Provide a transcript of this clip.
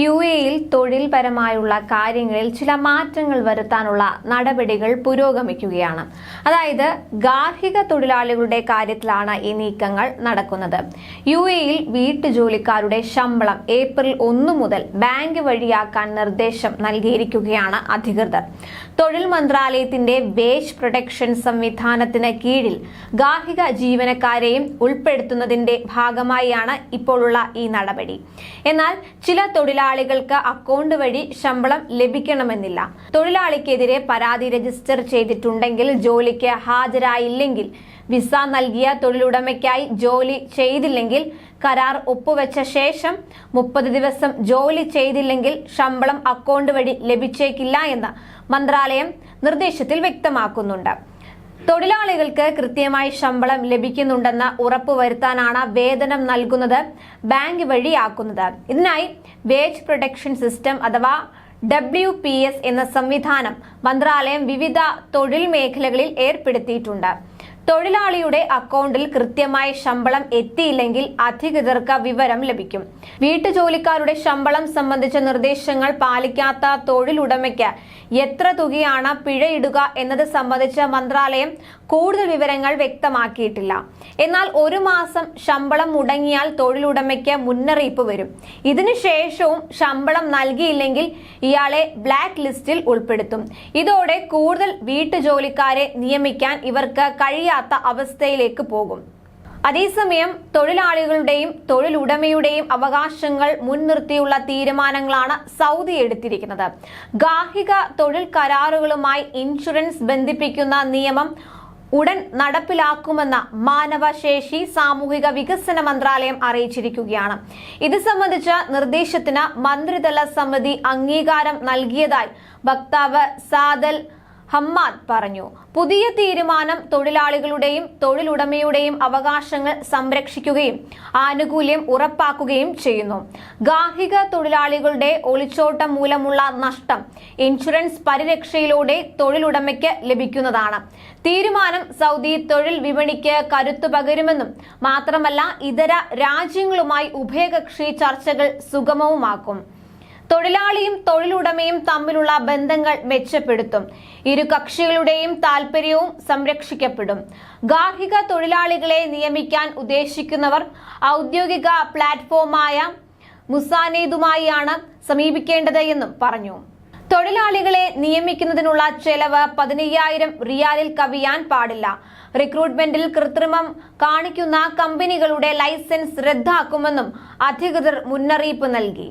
U എയിൽ തൊഴിൽപരമായുള്ള കാര്യങ്ങളിൽ ചില മാറ്റങ്ങൾ വരുത്താനുള്ള നടപടികൾ പുരോഗമിക്കുകയാണ്. അതായത് ഗാർഹിക തൊഴിലാളികളുടെ കാര്യത്തിലാണ് ഈ നീക്കങ്ങൾ നടക്കുന്നത്. യു എയിൽ വീട്ടുജോലിക്കാരുടെ ശമ്പളം ഏപ്രിൽ ഒന്ന് മുതൽ ബാങ്ക് വഴിയാക്കാൻ നിർദ്ദേശം നൽകിയിരിക്കുകയാണ് അധികൃതർ. തൊഴിൽ മന്ത്രാലയത്തിന്റെ വേജ് പ്രൊട്ടക്ഷൻ സംവിധാനത്തിന് കീഴിൽ ഗാർഹിക ജീവനക്കാരെയും ഉൾപ്പെടുത്തുന്നതിന്റെ ഭാഗമായാണ് ഇപ്പോഴുള്ള ഈ നടപടി. എന്നാൽ ചില തൊഴിലാളികൾക്ക് അക്കൗണ്ട് വഴി ശമ്പളം ലഭിക്കണമെന്നില്ല. തൊഴിലാളിക്കെതിരെ പരാതി രജിസ്റ്റർ ചെയ്തിട്ടുണ്ടെങ്കിൽ ജോലിക്ക് ഹാജരായില്ലെങ്കിൽ വിസ നൽകിയ തൊഴിലുടമയ്ക്കായി ജോലി ചെയ്തില്ലെങ്കിൽ കരാർ ഒപ്പുവെച്ച ശേഷം മുപ്പത് ദിവസം ജോലി ചെയ്തില്ലെങ്കിൽ ശമ്പളം അക്കൗണ്ട് വഴി ലഭിച്ചേക്കില്ല എന്ന് മന്ത്രാലയം നിർദ്ദേശത്തിൽ വ്യക്തമാക്കുന്നുണ്ട്. തൊഴിലാളികൾക്ക് കൃത്യമായി ശമ്പളം ലഭിക്കുന്നുണ്ടെന്ന് ഉറപ്പുവരുത്താനാണ് വേതനം നൽകുന്നത് ബാങ്ക് വഴിയാക്കുന്നത്. ഇതിനായി വേജ് പ്രൊട്ടക്ഷൻ സിസ്റ്റം അഥവാ ഡബ്ല്യു പി എസ് എന്ന സംവിധാനം മന്ത്രാലയം വിവിധ തൊഴിൽ മേഖലകളിൽ ഏർപ്പെടുത്തിയിട്ടുണ്ട്. തൊഴിലാളിയുടെ അക്കൗണ്ടിൽ കൃത്യമായ ശമ്പളം എത്തിയില്ലെങ്കിൽ അധികൃതർക്ക് വിവരം ലഭിക്കും. വീട്ടുജോലിക്കാരുടെ ശമ്പളം സംബന്ധിച്ച നിർദ്ദേശങ്ങൾ പാലിക്കാത്ത തൊഴിലുടമയ്ക്ക് എത്ര തുകയാണ് പിഴയിടുക എന്നത് സംബന്ധിച്ച മന്ത്രാലയം കൂടുതൽ വിവരങ്ങൾ വ്യക്തമാക്കിയിട്ടില്ല. എന്നാൽ ഒരു മാസം ശമ്പളം മുടങ്ങിയാൽ തൊഴിലുടമയ്ക്ക് മുന്നറിയിപ്പ് വരും. ഇതിനുശേഷവും ശമ്പളം നൽകിയില്ലെങ്കിൽ ഇയാളെ ബ്ലാക്ക് ലിസ്റ്റിൽ ഉൾപ്പെടുത്തും. ഇതോടെ കൂടുതൽ വീട്ടുജോലിക്കാരെ നിയമിക്കാൻ ഇവർക്ക് കഴിയാത്ത അവസ്ഥയിലേക്ക് പോകും. അതേസമയം തൊഴിലാളികളുടെയും തൊഴിലുടമയുടെയും അവകാശങ്ങൾ മുൻനിർത്തിയുള്ള തീരുമാനങ്ങളാണ് സൗദി എടുത്തിരിക്കുന്നത്. ഗാർഹിക തൊഴിൽ കരാറുകളുമായി ഇൻഷുറൻസ് ബന്ധിപ്പിക്കുന്ന നിയമം ഉടൻ നടപ്പിലാക്കുമെന്ന മാനവശേഷി സാമൂഹിക വികസന മന്ത്രാലയം അറിയിച്ചിരിക്കുകയാണ്. ഇത് സംബന്ധിച്ച നിർദ്ദേശത്തിന് മന്ത്രിതല സമിതി അംഗീകാരം നൽകിയതായി വക്താവ് സാദൽ ഹമ്മാദ് പറഞ്ഞു. പുതിയ തീരുമാനം തൊഴിലാളികളുടെയും തൊഴിലുടമയുടെയും അവകാശങ്ങൾ സംരക്ഷിക്കുകയും ആനുകൂല്യം ഉറപ്പാക്കുകയും ചെയ്യുന്നു. ഗാർഹിക തൊഴിലാളികളുടെ ഒളിച്ചോട്ടം മൂലമുള്ള നഷ്ടം ഇൻഷുറൻസ് പരിരക്ഷയിലൂടെ തൊഴിലുടമയ്ക്ക് ലഭിക്കുന്നതാണ്. തീരുമാനം സൗദി തൊഴിൽ വിപണിക്ക് കരുത്തു പകരുമെന്നും മാത്രമല്ല ഇതര രാജ്യങ്ങളുമായി ഉഭയകക്ഷി ചർച്ചകൾ സുഗമവുമാക്കും. തൊഴിലാളിയും തൊഴിലുടമയും തമ്മിലുള്ള ബന്ധങ്ങൾ മെച്ചപ്പെടുത്തും. ഇരു കക്ഷികളുടെയും താൽപര്യവും സംരക്ഷിക്കപ്പെടും. ഗാർഹിക തൊഴിലാളികളെ നിയമിക്കാൻ ഉദ്ദേശിക്കുന്നവർ ഔദ്യോഗിക പ്ലാറ്റ്ഫോമായ മുസാനേതുമായാണ് സമീപിക്കേണ്ടത് പറഞ്ഞു. തൊഴിലാളികളെ നിയമിക്കുന്നതിനുള്ള ചെലവ് പതിനയ്യായിരം റിയാലിൽ കവിയാൻ പാടില്ല. റിക്രൂട്ട്മെന്റിൽ കൃത്രിമം കാണിക്കുന്ന കമ്പനികളുടെ ലൈസൻസ് റദ്ദാക്കുമെന്നും അധികൃതർ മുന്നറിയിപ്പ് നൽകി.